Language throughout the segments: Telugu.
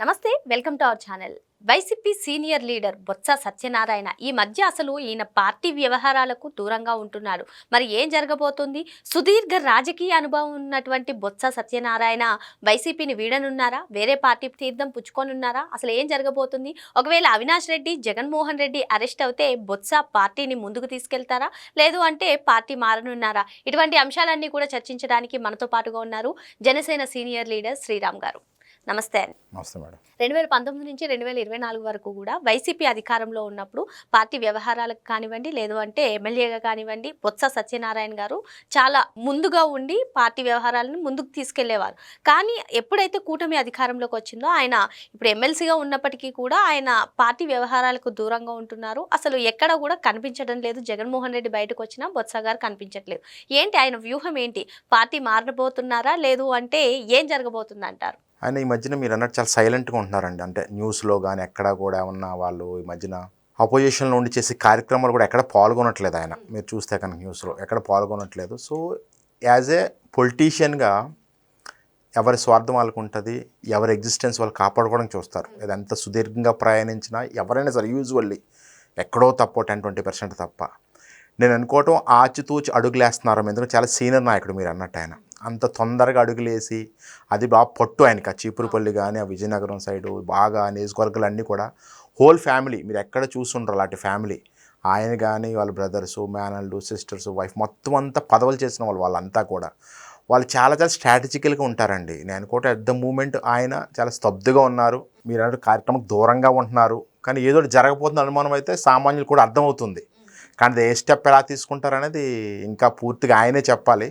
నమస్తే welcome to our channel. YCP senior leader Botsa Satyanarayana ఈ మధ్య అసలు ఈయన పార్టీ వ్యవహారాలకు దూరంగా ఉంటున్నారు మరి ఏం జరగబోతుంది? సుదీర్ఘ రాజకీయ అనుభవం ఉన్నటువంటి బొత్స సత్యనారాయణ వైసీపీని వీడనున్నారా? వేరే పార్టీ తీర్థం పుచ్చుకొనున్నారా? అసలు ఏం జరగబోతుంది? ఒకవేళ అవినాష్ రెడ్డి జగన్మోహన్ రెడ్డి అరెస్ట్ అవుతే బొత్స పార్టీని ముందుకు తీసుకెళ్తారా? లేదు అంటే పార్టీ మారనున్నారా? ఇటువంటి అంశాలన్నీ కూడా చర్చించడానికి మనతో పాటుగా ఉన్నారు జనసేన సీనియర్ లీడర్ శ్రీరామ్ గారు. నమస్తే అండి. నమస్తే మేడం. రెండు వేల పంతొమ్మిది నుంచి రెండు వేల ఇరవై నాలుగు వరకు కూడా వైసీపీ అధికారంలో ఉన్నప్పుడు పార్టీ వ్యవహారాలకు కానివ్వండి లేదు అంటే ఎమ్మెల్యేగా కానివ్వండి బొత్స సత్యనారాయణ గారు చాలా ముందుగా ఉండి పార్టీ వ్యవహారాలను ముందుకు తీసుకెళ్ళేవారు. కానీ ఎప్పుడైతే కూటమి అధికారంలోకి వచ్చిందో ఆయన ఇప్పుడు ఎమ్మెల్సీగా ఉన్నప్పటికీ కూడా ఆయన పార్టీ వ్యవహారాలకు దూరంగా ఉంటున్నారు. అసలు ఎక్కడ కూడా కనిపించడం లేదు. జగన్మోహన్ రెడ్డి బయటకు వచ్చినా బొత్స గారు కనిపించట్లేదు. ఏంటి ఆయన వ్యూహం ఏంటి? పార్టీ మారబోతున్నారా లేదు అంటే ఏం జరగబోతుంది అంటారు ఆయన ఈ మధ్యన మీరు అన్నట్టు చాలా సైలెంట్గా ఉంటున్నారండి. అంటే న్యూస్లో కానీ ఎక్కడ కూడా ఉన్న వాళ్ళు ఈ మధ్యన అపోజిషన్లో ఉండి చేసే కార్యక్రమాలు కూడా ఎక్కడ పాల్గొనట్లేదు ఆయన. మీరు చూస్తే కనుక న్యూస్లో ఎక్కడ పాల్గొనట్లేదు. సో యాజ్ ఏ పొలిటీషియన్గా ఎవరి స్వార్థం వాళ్ళకు ఉంటుంది ఎవరి ఎగ్జిస్టెన్స్ వాళ్ళు కాపాడుకోవడానికి చూస్తారు. ఇది ఎంత సుదీర్ఘంగా ప్రయాణించినా ఎవరైనా సరే యూజువల్లీ ఎక్కడో తప్ప టెన్ ట్వంటీ పర్సెంట్ తప్ప. నేను అనుకోవటం ఆచితూచి అడుగులేస్తున్నారు ఎందుకంటే చాలా సీనియర్ నాయకుడు మీరు అన్నట్టు ఆయన. అంత తొందరగా అడుగులేసి అది బాగా పట్టు ఆయనకి. ఆ చీపురుపల్లి కానీ ఆ విజయనగరం సైడు బాగా నియోజకవర్గాలు అన్నీ కూడా హోల్ ఫ్యామిలీ మీరు ఎక్కడ చూసుంటారు అలాంటి ఫ్యామిలీ ఆయన కానీ వాళ్ళ బ్రదర్స్ మేనల్లు సిస్టర్స్ వైఫ్ మొత్తం అంతా పదవులు చేసిన వాళ్ళు వాళ్ళంతా కూడా. వాళ్ళు చాలా చాలా స్ట్రాటజికల్గా ఉంటారండి. నేను కూడా అట్ ద మూమెంట్ ఆయన చాలా స్తబ్దుగా ఉన్నారు. మీరు అంటే కార్యక్రమం దూరంగా ఉంటున్నారు. కానీ ఏదో ఒకటి జరగబోతున్న అనుమానం అయితే సామాన్యులు కూడా అర్థమవుతుంది. కానీ ఏ స్టెప్ ఎలా తీసుకుంటారనేది ఇంకా పూర్తిగా ఆయనే చెప్పాలి.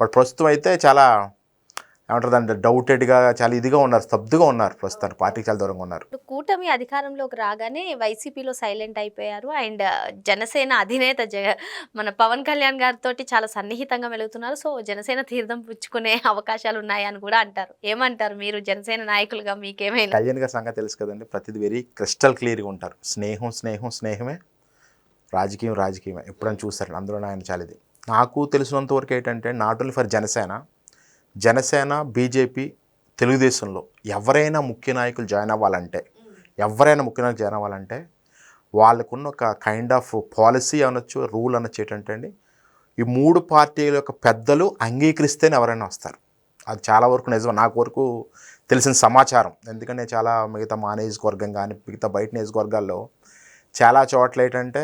బట్ ప్రస్తుతం అయితే చాలా ఏమంటారు దాంట్లో డౌటెడ్గా చాలా ఇదిగా ఉన్నారు స్తబ్దుగా ఉన్నారు ప్రస్తుతానికి పార్టీకి చాలా దూరంగా ఉన్నారు. కూటమి అధికారంలోకి రాగానే వైసీపీలో సైలెంట్ అయిపోయారు. అండ్ జనసేన అధినేత జగ మన పవన్ కళ్యాణ్ గారితో చాలా సన్నిహితంగా వెలుగుతున్నారు సో జనసేన తీర్థం పుచ్చుకునే అవకాశాలు ఉన్నాయని కూడా అంటారు. ఏమంటారు మీరు జనసేన నాయకులుగా మీకేమైనా? కళ్యాణ్ గారి సంగతి తెలుసు కదండి. ప్రతిదీ వెరీ క్రిస్టల్ క్లియర్గా ఉంటారు. స్నేహం స్నేహం స్నేహమే. రాజకీయం రాజకీయమే. ఎప్పుడైనా చూస్తారు. అందులో ఆయన చాలా ఇది. నాకు తెలిసినంత వరకు ఏంటంటే not only for Janasena. Janasena BJP తెలుగుదేశంలో ఎవరైనా ముఖ్య నాయకులు జాయిన్ అవ్వాలంటే ఎవరైనా ముఖ్య నాయకులు జాయిన్ అవ్వాలంటే వాళ్ళకున్న ఒక కైండ్ ఆఫ్ పాలసీ అనొచ్చు రూల్ అనొచ్చు ఏంటంటే అండి ఈ మూడు పార్టీల యొక్క పెద్దలు అంగీకరిస్తేనే ఎవరైనా వస్తారు. అది చాలా వరకు నిజం నాకు వరకు తెలిసిన సమాచారం. ఎందుకంటే చాలా మిగతా మా నియోజకవర్గం కానీ మిగతా బయట నియోజకవర్గాల్లో చాలా చోట్ల ఏంటంటే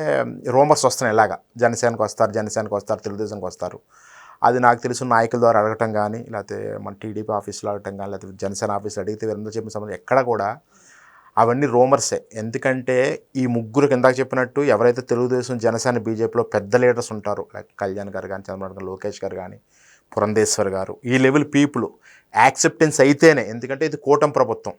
రూమర్స్ వస్తున్నాయి ఇలాగా జనసేనకు వస్తారు జనసేనకు వస్తారు తెలుగుదేశంకి వస్తారు. అది నాకు తెలిసిన నాయకుల ద్వారా అడగటం కానీ లేకపోతే మన టీడీపీ ఆఫీస్లో అడగటం కానీ లేకపోతే జనసేన ఆఫీస్లో అడిగితే వీరందరూ చెప్పిన సంబంధం ఎక్కడ కూడా అవన్నీ రూమర్సే ఎందుకంటే ఈ ముగ్గురు కిందాక చెప్పినట్టు ఎవరైతే తెలుగుదేశం జనసేన బీజేపీలో పెద్ద లీడర్స్ ఉంటారో లైక్ కళ్యాణ్ గారు కానీ చంద్రబాబు గారు లోకేష్ గారు కానీ పురంధేశ్వర్ గారు ఈ లెవెల్ పీపుల్ యాక్సెప్టెన్స్ అయితేనే ఎందుకంటే ఇది కూటమి ప్రభుత్వం.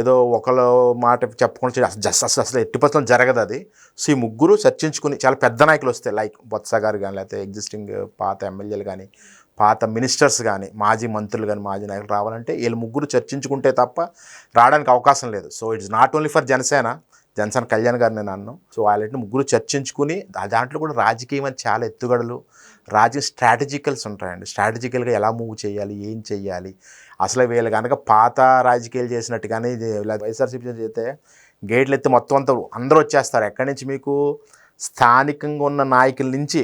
ఏదో ఒకళ్ళు మాట చెప్పకుండా జస్ట్ అసలు అసలు ఎట్టి పరిస్థితుల్లో జరగదు అది. సో ఈ ముగ్గురు చర్చించుకుని చాలా పెద్ద నాయకులు వస్తాయి లైక్ బొత్స గారు కానీ లేకపోతే ఎగ్జిస్టింగ్ పాత ఎమ్మెల్యేలు కానీ పాత మినిస్టర్స్ కానీ మాజీ మంత్రులు కానీ మాజీ నాయకులు రావాలంటే వీళ్ళు ముగ్గురు చర్చించుకుంటే తప్ప రావడానికి అవకాశం లేదు. So it's not only for Janasena జన్సన్ Kalyan గారు నేను అన్నాను సో వాళ్ళంటే ముగ్గురు చర్చించుకుని దాంట్లో కూడా రాజకీయం అని చాలా ఎత్తుగడలు. రాజకీయ స్ట్రాటజికల్స్ ఉంటాయండి. స్ట్రాటజికల్గా ఎలా మూవ్ చేయాలి ఏం చేయాలి? అసలు వీళ్ళు కనుక పాత రాజకీయాలు చేసినట్టు కానీ ఇది వైఎస్ఆర్సీపీ చేస్తే గేట్లు ఎత్తి మొత్తం అంతా అందరూ వచ్చేస్తారు. ఎక్కడి నుంచి మీకు? స్థానికంగా ఉన్న నాయకుల నుంచి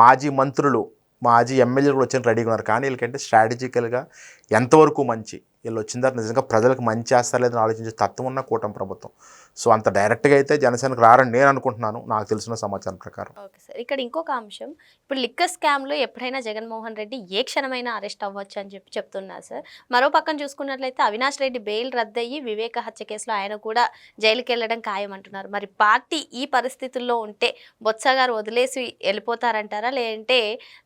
మాజీ మంత్రులు మాజీ ఎమ్మెల్యేలు కూడా వచ్చి రెడీగా ఉన్నారు. కానీ వీళ్ళకంటే స్ట్రాటజికల్గా ఎంతవరకు మంచి? వీళ్ళు వచ్చిన తర్వాత నిజంగా ప్రజలకు మంచి చేస్తారు లేదని ఆలోచించే తత్వం ఉన్న కూటమి ప్రభుత్వం. సో అంత డైరెక్ట్గా అయితే జనసేనకు రారని నేను అనుకుంటున్నాను. నాకు తెలిసిన సమాచారం ప్రకారం. Okay sir. ఇక్కడ ఇంకొక అంశం. ఇప్పుడు లిక్కర్ స్కామ్లో ఎప్పుడైనా జగన్మోహన్ రెడ్డి ఏ క్షణమైనా అరెస్ట్ అవ్వచ్చు అని చెప్పి చెప్తున్నారు సార్. మరో పక్కన చూసుకున్నట్లయితే అవినాష్ రెడ్డి బెయిల్ రద్దయ్యి వివేక హత్య కేసులో ఆయన కూడా జైలుకి వెళ్ళడం ఖాయం అంటున్నారు మరి పార్టీ ఈ పరిస్థితుల్లో ఉంటే బొత్స గారు వదిలేసి వెళ్ళిపోతారంటారా? లేదంటే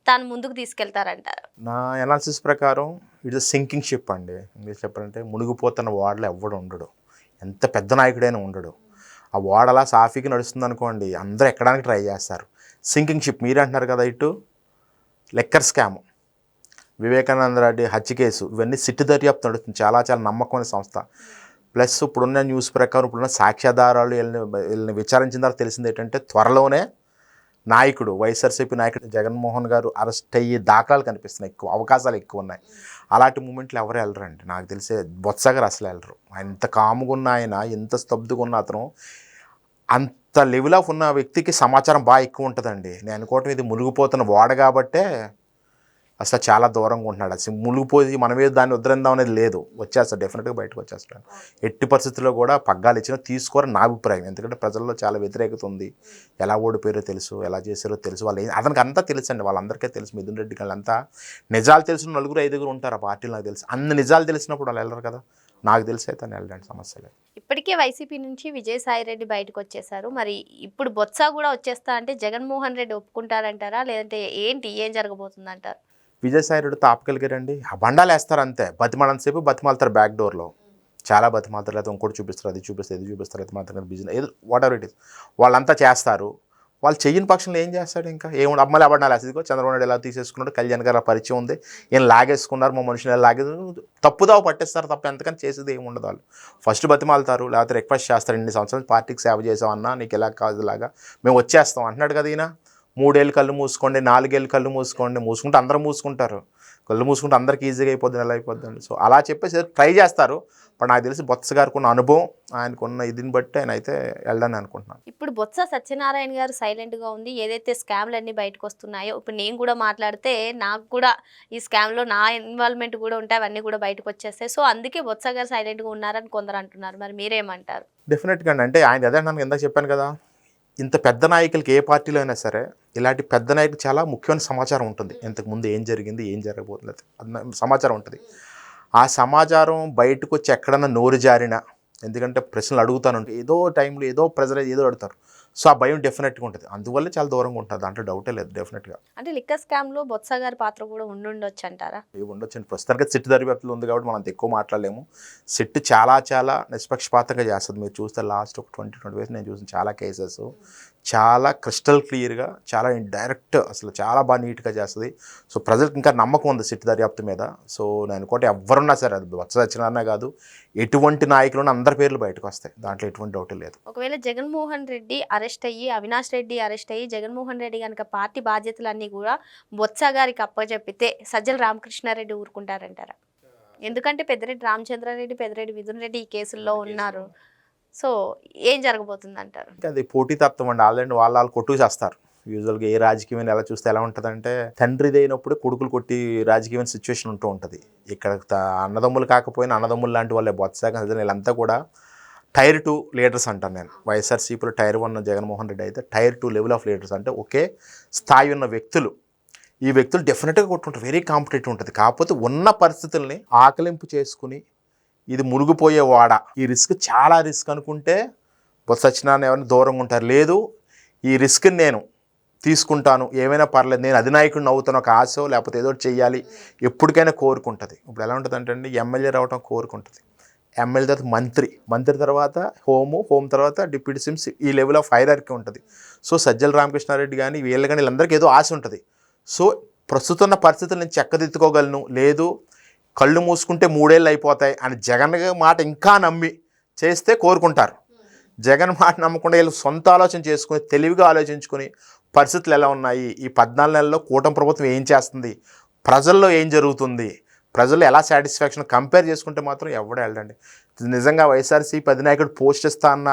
తాను ముందుకు తీసుకెళ్తారంటారా? నా ఎనాలిసిస్ ప్రకారం ఇట్స్ సింకింగ్ షిప్ అండి. ఇంగ్లీష్ చెప్పాలంటే మునిగిపోతున్న వాడలో ఎవ్వడు ఉండడు. ఎంత పెద్ద నాయకుడైనా ఉండడు. ఆ ఓడ అలా సాఫీకి నడుస్తుంది అనుకోండి అందరూ ఎక్కడానికి ట్రై చేస్తారు. సింకింగ్ షిప్ మీరు అంటున్నారు కదా ఇటు లెక్కర్ స్కామ్. వివేకానంద రెడ్డి హత్య కేసు ఇవన్నీ సిట్టి దర్యాప్తు నడుస్తుంది. చాలా చాలా నమ్మకమైన సంస్థ. ప్లస్ ఇప్పుడున్న న్యూస్ ప్రకారం ఇప్పుడున్న సాక్ష్యాధారాలు వీళ్ళని వీళ్ళని విచారించిన తర్వాత తెలిసింది ఏంటంటే త్వరలోనే నాయకుడు వైఎస్ఆర్సీపీ నాయకుడు జగన్మోహన్ గారు అరెస్ట్ అయ్యే దాఖలాలు కనిపిస్తున్నాయి. ఎక్కువ అవకాశాలు ఎక్కువ ఉన్నాయి. అలాంటి మూమెంట్లు ఎవరు వెళ్ళరండి? నాకు తెలిసే బొత్స గారు అసలు వెళ్ళరు. ఎంత కాముగా ఉన్న ఆయన ఎంత స్తబ్దుగా ఉన్న అతను అంత లెవెల్ ఆఫ్ ఉన్న వ్యక్తికి సమాచారం బాగా ఎక్కువ ఉంటుందండి. నేను అనుకోవటం ఇది మునిగిపోతున్న వాడ కాబట్టే అసలు చాలా దూరంగా ఉంటున్నాడు. అసలు మునిగిపోయి మనమే దాన్ని వద్దరిందాం అనేది లేదు. వచ్చేస్తాడు డెఫినెట్గా బయటకు వచ్చేస్తాడు. ఎట్టి పరిస్థితుల్లో కూడా పగ్గాలు ఇచ్చినా తీసుకోరని నా అభిప్రాయం. ఎందుకంటే ప్రజల్లో చాలా వ్యతిరేకత ఉంది. ఎలా ఓడిపోయారో తెలుసు ఎలా చేశారో తెలుసు. వాళ్ళు అతనికి అంతా తెలుసు అండి వాళ్ళందరికీ తెలుసు. మిథున్ రెడ్డి వాళ్ళంతా నిజాలు తెలిసిన నలుగురు ఐదుగురు ఉంటారు ఆ పార్టీలో నాకు తెలుసు. అన్ని నిజాలు తెలిసినప్పుడు వాళ్ళు వెళ్ళరు కదా. నాకు తెలిసి అయితే అని వెళ్ళండి సమస్య లేదు. ఇప్పటికే వైసీపీ నుంచి విజయసాయి రెడ్డి బయటకు వచ్చేసారు మరి ఇప్పుడు బొత్స కూడా వచ్చేస్తా అంటే జగన్మోహన్ రెడ్డి ఒప్పుకుంటారంటారా? లేదంటే ఏంటి? ఏం జరగబోతుంది అంటారు తాపగలిగారండి ఆ బండాలు వేస్తారు అంతే. బతిమాలని సేపు బతిమాలుతారు బ్యాక్ డోర్లో చాలా బతిమాలుతారు. లేదా ఇంకోటి చూపిస్తారు అది చూపిస్తారు ఇది చూపిస్తారు అది మాత్రం బిజినెస్ ఏదో వాట్ ఎవర్ ఇట్ ఇస్ వాళ్ళంతా చేస్తారు. వాళ్ళు చెయ్యని పక్షంలో ఏం చేస్తాడు ఇంకా? ఏముంది అమ్మాయి అబడ్డాలు అసలు చంద్రబాబు నాయుడు ఎలా తీసేసుకున్నాడు? కళ్యాణ్ గారు పరిచయం ఉంది. ఈయన లాగేసుకున్నారు. మా మనుషులు ఎలా లాగే తప్పుదావు పట్టేస్తారు తప్ప ఎంతకని చేసేది ఏమి ఉండదు వాళ్ళు. ఫస్ట్ బతిమాలుతారు. లేకపోతే రిక్వెస్ట్ చేస్తారు. ఇన్ని సంవత్సరాలు పార్టీకి సేవ చేసామన్నా నీకు ఎలా కాదు లాగా మేము వచ్చేస్తాం. అంటున్నాడు కదా ఈయన. మూడేళ్ళు కళ్ళు మూసుకోండి నాలుగేళ్ళు కళ్ళు మూసుకోండి మూసుకుంటే అందరూ మూసుకుంటారు. కళ్ళు మూసుకుంటే అందరికి ఈజీగా అయిపోద్ది ఎలా అయిపోద్దండి. సో అలా చెప్పేసి ట్రై చేస్తారు. బట్ నాకు తెలిసి బొత్స గారికి ఉన్న అనుభవం ఆయనకున్న ఇదిని బట్టి ఆయన అయితే వెళ్ళని అనుకుంటున్నాను. ఇప్పుడు బొత్స సత్యనారాయణ గారు సైలెంట్గా ఉంది. ఏదైతే స్కామ్లు అన్ని బయటకు వస్తున్నాయో ఇప్పుడు నేను కూడా మాట్లాడితే నాకు కూడా ఈ స్కామ్లో నా ఇన్వాల్వ్మెంట్ కూడా ఉంటాయి అవన్నీ కూడా బయటకు వచ్చేస్తాయి. సో అందుకే బొత్స గారు సైలెంట్గా ఉన్నారని కొందరు అంటున్నారు. మరి మీరేమంటారు? డెఫినెట్గా అండి. అంటే ఆయన అదే నన్ను ఇందాక చెప్పాను కదా? ఇంత పెద్ద నాయకులకి ఏ పార్టీలో అయినా సరే ఇలాంటి పెద్ద నాయకులు చాలా ముఖ్యమైన సమాచారం ఉంటుంది. ఇంతకు ముందు ఏం జరిగింది ఏం జరగబోతుంది అన్న సమాచారం ఉంటుంది. ఆ సమాచారం బయటకు వచ్చి ఎక్కడన్నా నోరు జారినా ఎందుకంటే ప్రశ్నలు అడుగుతాను ఏదో టైంలో ఏదో ప్రెజర్ ఏదో అడుగుతారు. సో ఆ భయం డెఫినెట్గా ఉంటుంది. అందువల్ల చాలా దూరంగా ఉంటుంది. దాంట్లో డౌటే లేదు డెఫినెట్గా అంటే లిక్కర్ స్కామ్లో బొత్స గారి పాత్ర కూడా ఉండుండొచ్చు అంటారా ఉండొచ్చు ప్రస్తుతానికి సిట్ దర్యాప్తులు ఉంది కాబట్టి మనం ఎక్కువ మాట్లాడలేము. సిట్ చాలా చాలా నిష్పక్షపాతంగా చేస్తుంది. మీరు చూస్తే లాస్ట్ ఒక ట్వంటీ ట్వంటీ డేస్ నేను చూసిన చాలా కేసెస్ చాలా క్రిస్టల్ క్లియర్గా చాలా డైరెక్ట్ అసలు చాలా బాగా నీట్గా చేస్తుంది. సో ప్రజలకు ఇంకా నమ్మకం ఉంది సిట్ దర్యాప్తు మీద. సో నేను అనుకోండి ఎవరున్నా సరే అది వచ్చ సత్యనారాయణ కాదు ఎటువంటి నాయకులు అందరి పేర్లు బయటకు వస్తాయి. దాంట్లో ఎటువంటి డౌట్ లేదు. ఒకవేళ జగన్మోహన్ రెడ్డి అరెస్ట్ అయ్యి అవినాష్ రెడ్డి అరెస్ట్ అయ్యి జగన్మోహన్ రెడ్డి కనుక పార్టీ బాధ్యతలన్నీ కూడా బొత్స గారికి అప్పచెప్పితే సజ్జల రామకృష్ణారెడ్డి ఊరుకుంటారంటారా? ఎందుకంటే పెద్దిరెడ్డి రామచంద్రారెడ్డి పెద్దిరెడ్డి మిథున్ రెడ్డి ఈ కేసుల్లో ఉన్నారు. సో ఏం జరగబోతుంది అంటారు అది అది పోటీతత్వం అండి. ఆల్రెడీ వాళ్ళు వాళ్ళు కొట్టుకు చేస్తారు యూజువల్గా ఏ రాజకీయం ఎలా చూస్తే ఎలా ఉంటుందంటే తండ్రిది అయినప్పుడు కొడుకులు కొట్టి రాజకీయమైన సిచ్యువేషన్ ఉంటూ ఉంటుంది. ఇక్కడ అన్నదమ్ములు కాకపోయినా అన్నదమ్ములు లాంటి వాళ్ళే. బొత్సాగం వీళ్ళంతా కూడా టైర్ టూ లీడర్స్ అంటాను నేను. వైఎస్ఆర్సీపీలో టైర్ వన్ జగన్మోహన్ రెడ్డి అయితే tier two level of leaders అంటే ఒకే స్థాయి ఉన్న వ్యక్తులు. ఈ వ్యక్తులు డెఫినెట్గా కొట్టుకుంటారు. వెరీ కాంపిటేటివ్ ఉంటుంది. కాకపోతే ఉన్న పరిస్థితుల్ని ఆకలింపు చేసుకుని ఇది మునిగిపోయే వాడ. ఈ రిస్క్ చాలా రిస్క్ అనుకుంటే బొత్స సత్యనారాయణ ఎవరిని దూరంగా ఉంటారు. లేదు ఈ రిస్క్ని నేను తీసుకుంటాను. ఏమైనా పర్లేదు నేను అధినాయకుడిని అవుతాను ఒక ఆశ లేకపోతే ఏదో ఒకటి ఎప్పటికైనా కోరుకుంటుంది. ఇప్పుడు ఎలా ఉంటుంది అంటే అండి ఎమ్మెల్యే రావడం కోరుకుంటుంది. ఎమ్మెల్యే తర్వాత మంత్రి. మంత్రి తర్వాత హోము హోమ్ తర్వాత డిప్యూటీ సిమ్స్ ఈ లెవెల్ ఆఫ్ హైరార్కీ ఉంటుంది. సో సజ్జల రామకృష్ణారెడ్డి కానీ వీళ్ళు కానీ వీళ్ళందరికీ ఏదో ఆశ ఉంటుంది. సో ప్రస్తుతం ఉన్న పరిస్థితులు నేను చక్కదిద్దుకోగలను. లేదు కళ్ళు మూసుకుంటే మూడేళ్ళు అయిపోతాయి అని జగన్ మాట ఇంకా నమ్మి చేస్తే కోరుకుంటారు. జగన్ మాట నమ్మకుండా వీళ్ళు సొంత ఆలోచన చేసుకుని తెలివిగా ఆలోచించుకుని పరిస్థితులు ఎలా ఉన్నాయి? ఈ పద్నాలుగు నెలల్లో కూటమి ప్రభుత్వం ఏం చేస్తుంది? ప్రజల్లో ఏం జరుగుతుంది? ప్రజలు ఎలా సాటిస్ఫాక్షన్ కంపేర్ చేసుకుంటే మాత్రం ఎవడ వెళ్ళండి నిజంగా వైఎస్ఆర్సీపీ అధినాయకుడు పోస్ట్ ఇస్తా అన్న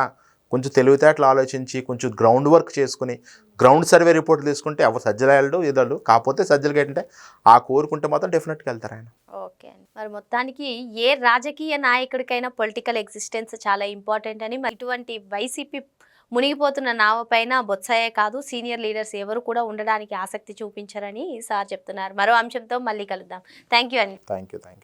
కొంచెం తెలివితేటలు ఆలోచించి కొంచెం గ్రౌండ్ వర్క్ చేసుకుని గ్రౌండ్ సర్వే రిపోర్ట్లు తీసుకుంటే ఎవరు సజ్జలు వెళ్ళడు ఇదడు కాకపోతే సజ్జలకి ఏంటంటే ఆ కోరుకుంటే మాత్రం డెఫినెట్గా వెళ్తారు ఆయన. ఓకే అండి. మరి మొత్తానికి ఏ రాజకీయ నాయకుడికైనా పొలిటికల్ ఎగ్జిస్టెన్స్ చాలా ఇంపార్టెంట్ అని మరి ఇటువంటి వైసీపీ మునిగిపోతున్న నావ పైన బొత్సయే కాదు సీనియర్ లీడర్స్ ఎవరు కూడా ఉండడానికి ఆసక్తి చూపించారని సార్ చెప్తున్నారు. మరో అంశంతో మళ్ళీ కలుద్దాం. థ్యాంక్ యూ అండి. Thank you thank you